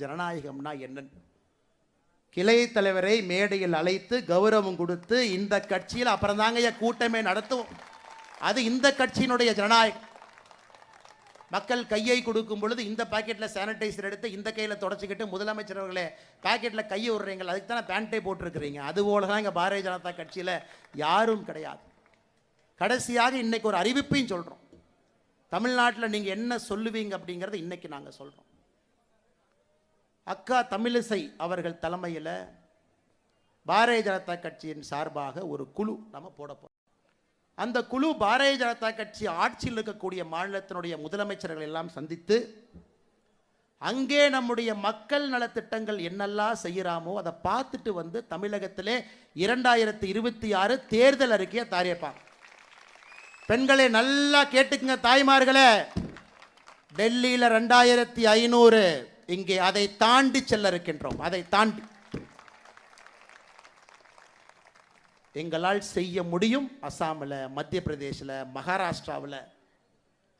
ஜனநாயகம்னா என்னன்னு கிளை தலைவரை மேடையில் அழைத்து கௌரவம் கொடுத்து இந்த கட்சியில் அப்புறம் தாங்க கூட்டமே நடத்துவோம். அது இந்த கட்சியினுடைய ஜனநாயகம். மக்கள் கையை கொடுக்கும் பொழுது இந்த பாக்கெட்டில் சானிடைசர் எடுத்து இந்த கையில் தொடச்சிக்கிட்டு முதலமைச்சர் அவர்களே பாக்கெட்டில் கையை விடுறீங்க அதுக்கு தானே பேண்ட்டை போட்டிருக்கிறீங்க. அதுபோல தான் இங்கே பாரதிய ஜனதா கட்சியில் யாரும் கிடையாது. கடைசியாக இன்னைக்கு ஒரு அறிவிப்பையும் சொல்கிறோம் தமிழ்நாட்டில் நீங்கள் என்ன சொல்லுவீங்க அப்படிங்கிறத இன்னைக்கு நாங்கள் சொல்கிறோம் அக்கா தமிழிசை அவர்கள் தலைமையில் பாரதிய ஜனதா கட்சியின் சார்பாக ஒரு குழு நம்ம போட அந்த குழு பாரதிய ஜனதா கட்சி ஆட்சியில் இருக்கக்கூடிய மாநிலத்தினுடைய முதலமைச்சர்கள் எல்லாம் சந்தித்து அங்கே நம்முடைய மக்கள் நலத்திட்டங்கள் என்னெல்லாம் செய்கிறாமோ அதை பார்த்துட்டு வந்து தமிழகத்திலே இரண்டாயிரத்தி இருபத்தி ஆறு தேர்தல் அறிக்கையை தாரியப்பாங்க. பெண்களை நல்லா கேட்டுக்குங்க தாய்மார்களே. டெல்லியில் ரெண்டாயிரத்தி ஐநூறு. இங்கே அதை தாண்டி செல்ல இருக்கின்றோம். அதை தாண்டி. எங்களால் செய்ய முடியும் அசாமில் மத்திய பிரதேசில் மகாராஷ்டிராவில்.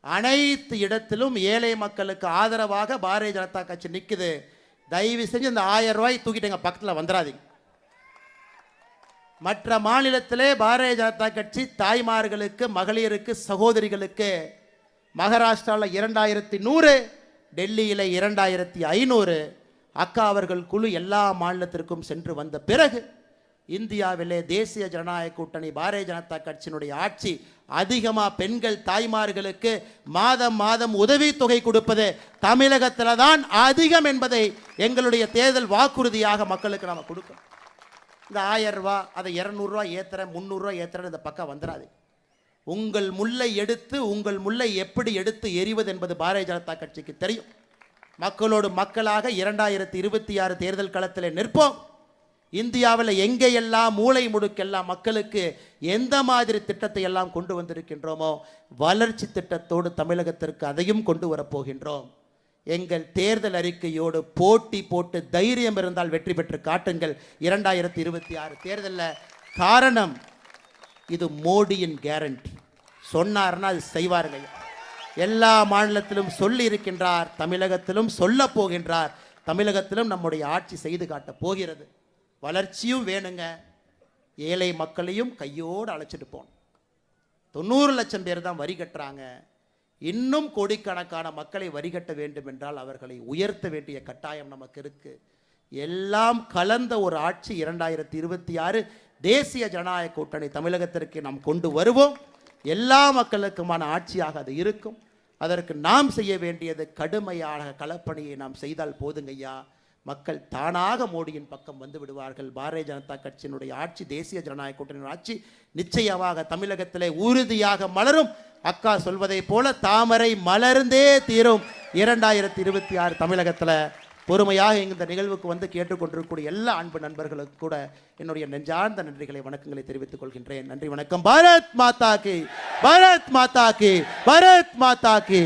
அனைத்து இடத்திலும் ஏழை மக்களுக்கு ஆதரவாக பாரதிய ஜனதா கட்சி நிற்குது தயவு செஞ்சு இந்த ஆயிரம் ரூபாய் தூக்கிட்டு எங்கள் பக்கத்தில் வந்துடாதீங்க. மற்ற மாநிலத்திலே பாரதிய ஜனதா கட்சி தாய்மார்களுக்கு மகளிருக்கு சகோதரிகளுக்கு மகாராஷ்டிராவில் இரண்டாயிரத்தி நூறு டெல்லியில் இரண்டாயிரத்தி ஐநூறு அக்கா அவர்கள் குழு எல்லா மாநிலத்திற்கும் சென்று வந்த பிறகு இந்தியாவிலே தேசிய ஜனநாயக கூட்டணி பாரதிய ஜனதா கட்சியினுடைய ஆட்சி அதிகமாக பெண்கள் தாய்மார்களுக்கு மாதம் மாதம் உதவித்தொகை கொடுப்பது தமிழகத்தில் தான் அதிகம் என்பதை எங்களுடைய தேர்தல் வாக்குறுதியாக மக்களுக்கு நாம் கொடுக்கணும். இந்த ஆயிரம் ரூபா அதை இரநூறுவா ஏத்துறேன் முந்நூறுரூவா ஏத்துறேன் இந்த பக்கம் வந்துடாது உங்கள் முல்லை எடுத்து உங்கள் முல்லை எப்படி எடுத்து எறிவது என்பது பாரதிய ஜனதா கட்சிக்கு தெரியும். மக்களோடு மக்களாக இரண்டாயிரத்தி இருபத்தி ஆறு தேர்தல் களத்தில் நிற்போம். இந்தியாவில் எங்கேயெல்லாம் மூளை முடுக்கெல்லாம் மக்களுக்கு எந்த மாதிரி திட்டத்தை எல்லாம் கொண்டு வந்திருக்கின்றோமோ வளர்ச்சி திட்டத்தோடு தமிழகத்திற்கு அதையும் கொண்டு வரப்போகின்றோம் எங்கள் தேர்தல் அறிக்கையோடு போட்டி போட்டு தைரியம் இருந்தால் வெற்றி பெற்று காட்டுங்கள். இரண்டாயிரத்தி இருபத்தி ஆறு தேர்தலில் காரணம் இது மோடியின் கேரண்டி சொன்னார்னா அது செய்வாருங்க. எல்லா மாநிலத்திலும் சொல்லி இருக்கின்றார் தமிழகத்திலும் சொல்ல போகின்றார். தமிழகத்திலும் நம்முடைய ஆட்சி செய்து காட்ட போகிறது. வளர்ச்சியும் வேணுங்க. ஏழை மக்களையும் கையோடு அழைச்சிட்டு போகணும். தொண்ணூறு லட்சம் பேர் தான் வரி கட்டுறாங்க. இன்னும் கோடிக்கணக்கான மக்களை வரி கட்ட வேண்டும் என்றால் அவர்களை உயர்த்த வேண்டிய கட்டாயம் நமக்கு இருக்கு. எல்லாம் கலந்த ஒரு ஆட்சி இரண்டாயிரத்தி இருபத்தி ஆறு தேசிய ஜனநாயக கூட்டணி தமிழகத்திற்கு நாம் கொண்டு வருவோம். எல்லா மக்களுக்குமான ஆட்சியாக அது இருக்கும். அதற்கு நாம் செய்ய வேண்டியது கடுமையான களப்பணியை நாம் செய்தால் போதுங்கய்யா மக்கள் தானாக மோடியின் பக்கம் வந்து விடுவார்கள். பாரதிய ஜனதா கட்சியினுடைய ஆட்சி தேசிய ஜனநாயக கூட்டணியின் ஆட்சி நிச்சயமாக தமிழகத்திலே உறுதியாக மலரும். அக்கா சொல்வதைப் போல தாமரை மலர்ந்தே தீரும். இரண்டாயிரத்தி இருபத்தி ஆறு தமிழகத்தில் பொறுமையாக இந்த நிகழ்வுக்கு வந்து கேட்டுக்கொண்டிருக்கக்கூடிய எல்லா அன்பு நண்பர்களுக்கு கூட என்னுடைய நெஞ்சார்ந்த நன்றிகளை வணக்கங்களை தெரிவித்துக் கொள்கின்றேன். நன்றி வணக்கம். பாரத் மாதா கி பாரத் மாதா கி பாரத் மாதா கி.